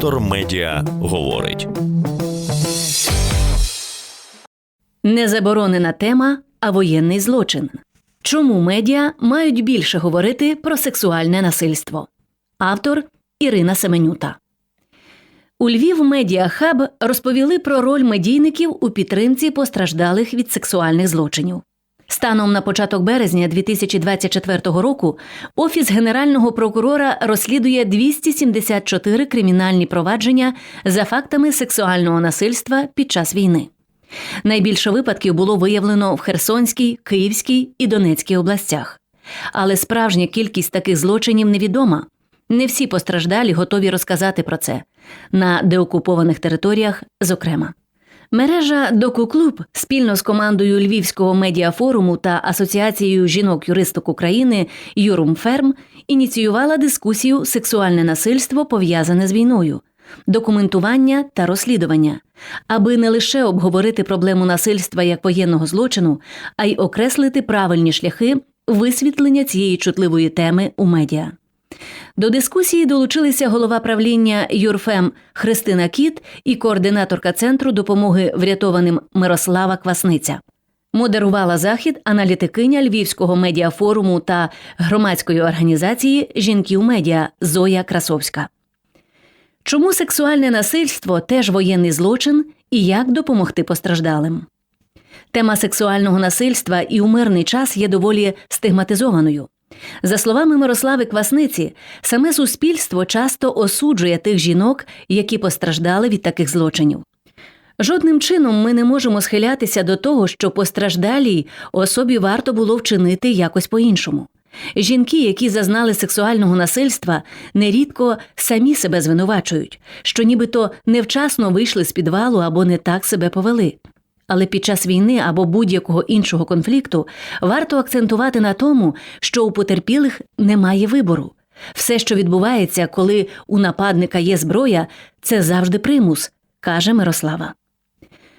Вектор Медіа говорить. Незаборонена тема, а воєнний злочин. Чому медіа мають більше говорити про сексуальне насильство? Автор Ірина Семенюта. У Львів Медіа Хаб розповіли про роль медійників у підтримці постраждалих від сексуальних злочинів. Станом на початок березня 2024 року Офіс Генерального прокурора розслідує 274 кримінальні провадження за фактами сексуального насильства під час війни. Найбільше випадків було виявлено в Херсонській, Київській і Донецькій областях. Але справжня кількість таких злочинів невідома. Не всі постраждалі готові розказати про це на деокупованих територіях, зокрема. Мережа Докуклуб спільно з командою Львівського медіафоруму та Асоціацією жінок-юристок України Юрумферм ініціювала дискусію Сексуальне насильство пов'язане з війною, документування та розслідування, аби не лише обговорити проблему насильства як воєнного злочину, а й окреслити правильні шляхи висвітлення цієї чутливої теми у медіа. До дискусії долучилися голова правління Юрфем Христина Кіт і координаторка центру допомоги врятованим Мирослава Квасниця. Модерувала захід аналітикиня Львівського медіафоруму та громадської організації Жінки у медіа Зоя Красовська. Чому сексуальне насильство теж воєнний злочин і як допомогти постраждалим? Тема сексуального насильства і у мирний час є доволі стигматизованою. За словами Мирослави Квасниці, саме суспільство часто осуджує тих жінок, які постраждали від таких злочинів. Жодним чином ми не можемо схилятися до того, що постраждалій особі варто було вчинити якось по-іншому. Жінки, які зазнали сексуального насильства, нерідко самі себе звинувачують, що нібито невчасно вийшли з підвалу або не так себе повели. Але під час війни або будь-якого іншого конфлікту варто акцентувати на тому, що у потерпілих немає вибору. Все, що відбувається, коли у нападника є зброя, це завжди примус, каже Мирослава.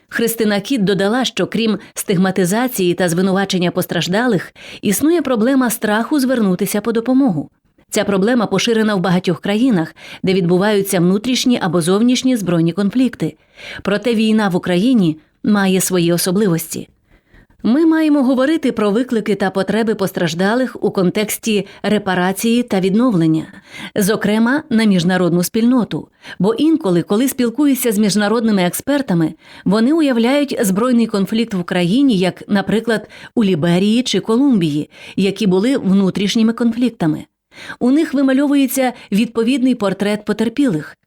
Христина Кіт додала, що крім стигматизації та звинувачення постраждалих, існує проблема страху звернутися по допомогу. Ця проблема поширена в багатьох країнах, де відбуваються внутрішні або зовнішні збройні конфлікти. Проте війна в Україні має свої особливості. Ми маємо говорити про виклики та потреби постраждалих у контексті репарації та відновлення, зокрема на міжнародну спільноту. Бо інколи, коли спілкуюся з міжнародними експертами, вони уявляють збройний конфлікт в Україні, як, наприклад, у Ліберії чи Колумбії, які були внутрішніми конфліктами. У них вимальовується відповідний портрет потерпілих.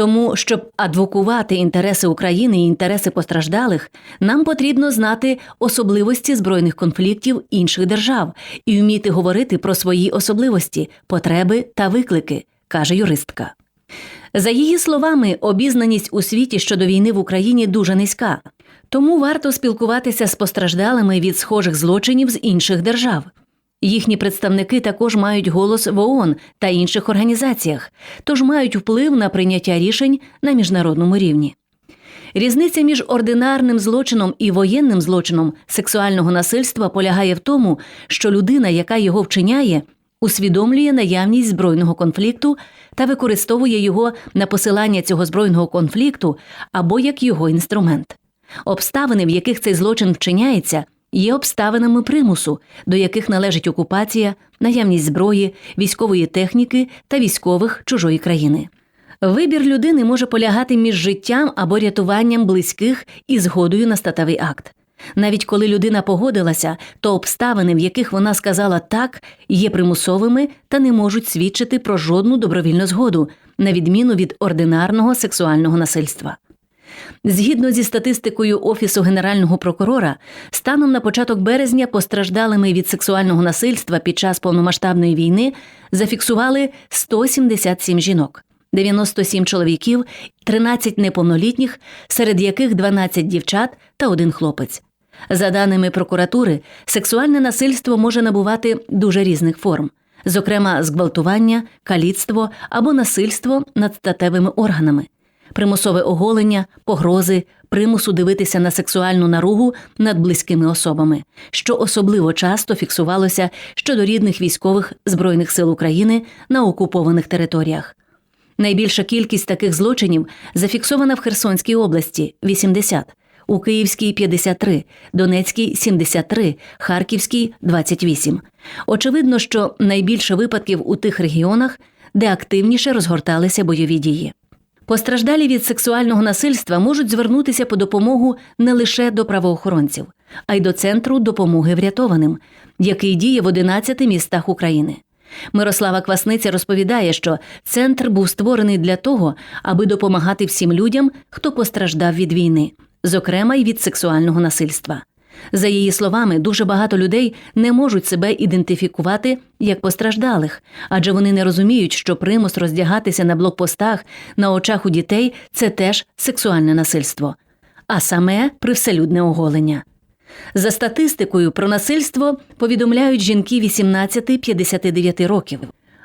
Тому, щоб адвокувати інтереси України і інтереси постраждалих, нам потрібно знати особливості збройних конфліктів інших держав і вміти говорити про свої особливості, потреби та виклики, каже юристка. За її словами, обізнаність у світі щодо війни в Україні дуже низька, тому варто спілкуватися з постраждалими від схожих злочинів з інших держав. Їхні представники також мають голос в ООН та інших організаціях, тож мають вплив на прийняття рішень на міжнародному рівні. Різниця між ординарним злочином і воєнним злочином сексуального насильства полягає в тому, що людина, яка його вчиняє, усвідомлює наявність збройного конфлікту та використовує його на посилання цього збройного конфлікту або як його інструмент. Обставини, в яких цей злочин вчиняється, є обставинами примусу, до яких належить окупація, наявність зброї, військової техніки та військових чужої країни. Вибір людини може полягати між життям або рятуванням близьких і згодою на статевий акт. Навіть коли людина погодилася, то обставини, в яких вона сказала так, є примусовими та не можуть свідчити про жодну добровільну згоду, на відміну від ординарного сексуального насильства. Згідно зі статистикою Офісу Генерального прокурора, станом на початок березня постраждалими від сексуального насильства під час повномасштабної війни зафіксували 177 жінок, 97 чоловіків, 13 неповнолітніх, серед яких 12 дівчат та один хлопець. За даними прокуратури, сексуальне насильство може набувати дуже різних форм. Зокрема, зґвалтування, каліцтво або насильство над статевими органами примусове оголення, погрози, примусу дивитися на сексуальну наругу над близькими особами, що особливо часто фіксувалося щодо рідних військових Збройних сил України на окупованих територіях. Найбільша кількість таких злочинів зафіксована в Херсонській області 80, у Київській 53, Донецькій 73, Харківській 28. Очевидно, що найбільше випадків у тих регіонах, де активніше розгорталися бойові дії. Постраждалі від сексуального насильства можуть звернутися по допомогу не лише до правоохоронців, а й до центру допомоги врятованим, який діє в 11 містах України. Мирослава Квасниця розповідає, що центр був створений для того, аби допомагати всім людям, хто постраждав від війни, зокрема й від сексуального насильства. За її словами, дуже багато людей не можуть себе ідентифікувати як постраждалих, адже вони не розуміють, що примус роздягатися на блокпостах на очах у дітей це теж сексуальне насильство, а саме привселюдне оголення. За статистикою про насильство повідомляють жінки 18-59 років,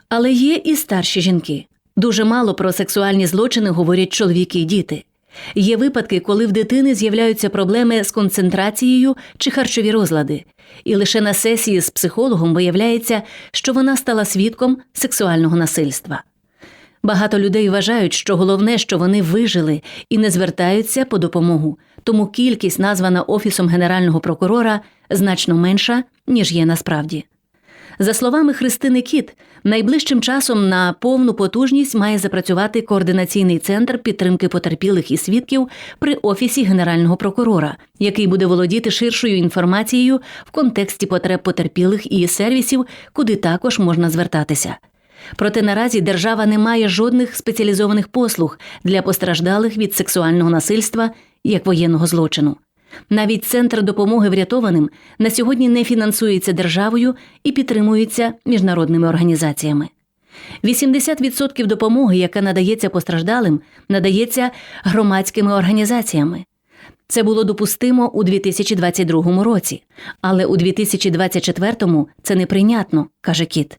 але є і старші жінки. Дуже мало про сексуальні злочини говорять чоловіки і діти. Є випадки, коли в дитини з'являються проблеми з концентрацією чи харчові розлади, і лише на сесії з психологом виявляється, що вона стала свідком сексуального насильства. Багато людей вважають, що головне, що вони вижили і не звертаються по допомогу, тому кількість, названа Офісом Генерального прокурора, значно менша, ніж є насправді. За словами Христини Кіт, найближчим часом на повну потужність має запрацювати координаційний центр підтримки потерпілих і свідків при офісі генерального прокурора, який буде володіти ширшою інформацією в контексті потреб потерпілих і сервісів, куди також можна звертатися. Проте наразі держава не має жодних спеціалізованих послуг для постраждалих від сексуального насильства як воєнного злочину. Навіть центр допомоги врятованим на сьогодні не фінансується державою і підтримується міжнародними організаціями. 80% допомоги, яка надається постраждалим, надається громадськими організаціями. Це було допустимо у 2022 році, але у 2024 це неприйнятно, каже Кіт.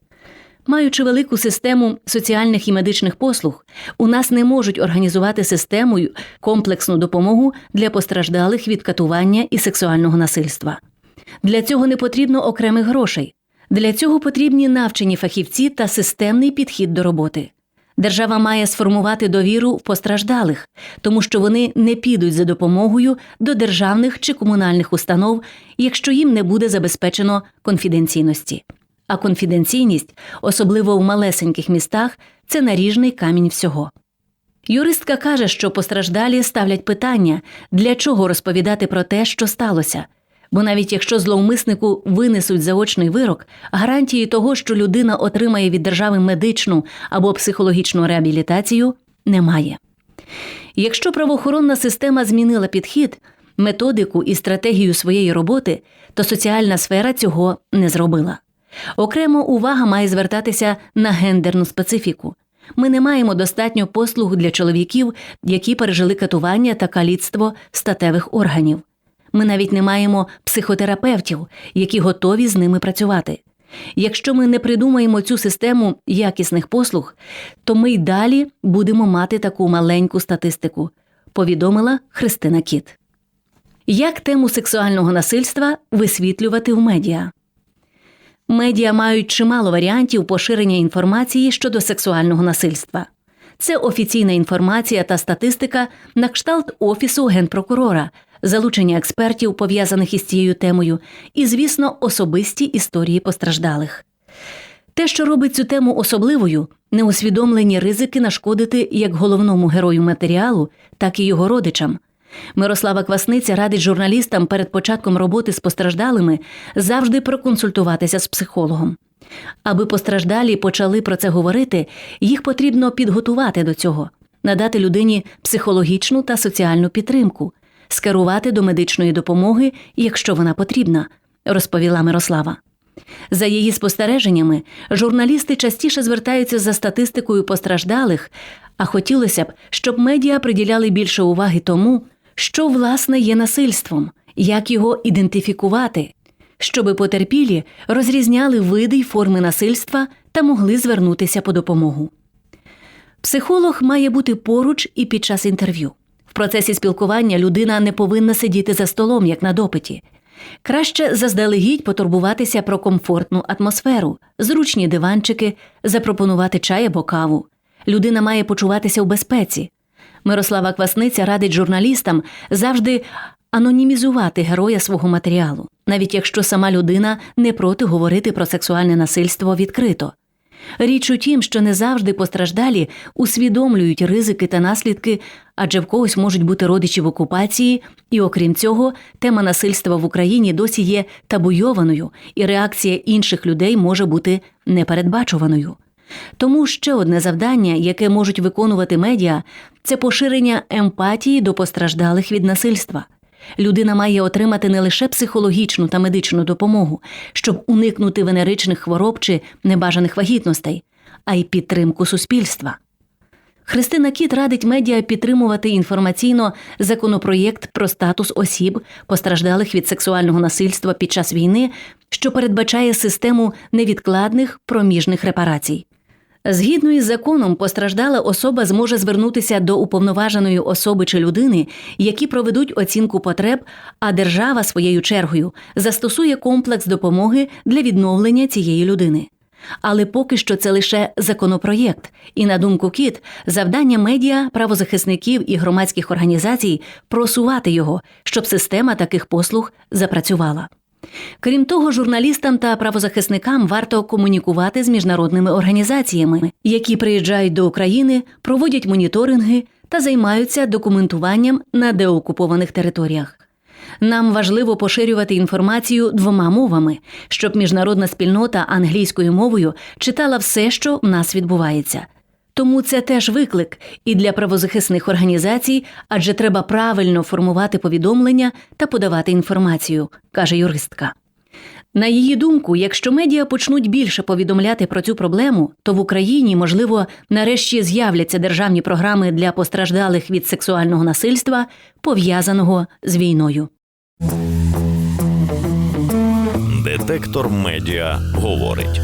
Маючи велику систему соціальних і медичних послуг, у нас не можуть організувати системою комплексну допомогу для постраждалих від катування і сексуального насильства. Для цього не потрібно окремих грошей. Для цього потрібні навчені фахівці та системний підхід до роботи. Держава має сформувати довіру в постраждалих, тому що вони не підуть за допомогою до державних чи комунальних установ, якщо їм не буде забезпечено конфіденційності. А конфіденційність, особливо в малесеньких містах, це наріжний камінь всього. Юристка каже, що постраждалі ставлять питання, для чого розповідати про те, що сталося. Бо навіть якщо зловмиснику винесуть заочний вирок, гарантії того, що людина отримає від держави медичну або психологічну реабілітацію, немає. Якщо правоохоронна система змінила підхід, методику і стратегію своєї роботи, то соціальна сфера цього не зробила. Окремо увага має звертатися на гендерну специфіку. Ми не маємо достатньо послуг для чоловіків, які пережили катування та каліцтво статевих органів. Ми навіть не маємо психотерапевтів, які готові з ними працювати. Якщо ми не придумаємо цю систему якісних послуг, то ми й далі будемо мати таку маленьку статистику, повідомила Христина Кіт. Як тему сексуального насильства висвітлювати в медіа? Медіа мають чимало варіантів поширення інформації щодо сексуального насильства. Це офіційна інформація та статистика на кшталт Офісу генпрокурора, залучення експертів, пов'язаних із цією темою, і, звісно, особисті історії постраждалих. Те, що робить цю тему особливою, неусвідомлені ризики нашкодити як головному герою матеріалу, так і його родичам. Мирослава Квасниця радить журналістам перед початком роботи з постраждалими завжди проконсультуватися з психологом. Аби постраждалі почали про це говорити, їх потрібно підготувати до цього, надати людині психологічну та соціальну підтримку, скерувати до медичної допомоги, якщо вона потрібна, розповіла Мирослава. За її спостереженнями, журналісти частіше звертаються за статистикою постраждалих, а хотілося б, щоб медіа приділяли більше уваги тому, що власне є насильством, як його ідентифікувати, щоби потерпілі розрізняли види й форми насильства та могли звернутися по допомогу. Психолог має бути поруч і під час інтерв'ю. В процесі спілкування людина не повинна сидіти за столом, як на допиті. Краще заздалегідь потурбуватися про комфортну атмосферу, зручні диванчики, запропонувати чай або каву. Людина має почуватися в безпеці. Мирослава Квасниця радить журналістам завжди анонімізувати героя свого матеріалу, навіть якщо сама людина не проти говорити про сексуальне насильство відкрито. Річ у тім, що не завжди постраждалі усвідомлюють ризики та наслідки, адже в когось можуть бути родичі в окупації, і окрім цього, тема насильства в Україні досі є табуйованою, і реакція інших людей може бути непередбачуваною. Тому ще одне завдання, яке можуть виконувати медіа, це поширення емпатії до постраждалих від насильства. Людина має отримати не лише психологічну та медичну допомогу, щоб уникнути венеричних хвороб чи небажаних вагітностей, а й підтримку суспільства. Христина Кіт радить медіа підтримувати інформаційно законопроєкт про статус осіб, постраждалих від сексуального насильства під час війни, що передбачає систему невідкладних проміжних репарацій. Згідно із законом, постраждала особа зможе звернутися до уповноваженої особи чи людини, які проведуть оцінку потреб, а держава своєю чергою застосує комплекс допомоги для відновлення цієї людини. Але поки що це лише законопроєкт, і на думку Кіт, завдання медіа, правозахисників і громадських організацій просувати його, щоб система таких послуг запрацювала. Крім того, журналістам та правозахисникам варто комунікувати з міжнародними організаціями, які приїжджають до України, проводять моніторинги та займаються документуванням на деокупованих територіях. Нам важливо поширювати інформацію двома мовами, щоб міжнародна спільнота англійською мовою читала все, що в нас відбувається. Тому це теж виклик і для правозахисних організацій, адже треба правильно формувати повідомлення та подавати інформацію, каже юристка. На її думку, якщо медіа почнуть більше повідомляти про цю проблему, то в Україні, можливо, нарешті з'являться державні програми для постраждалих від сексуального насильства, пов'язаного з війною. Детектор медіа говорить.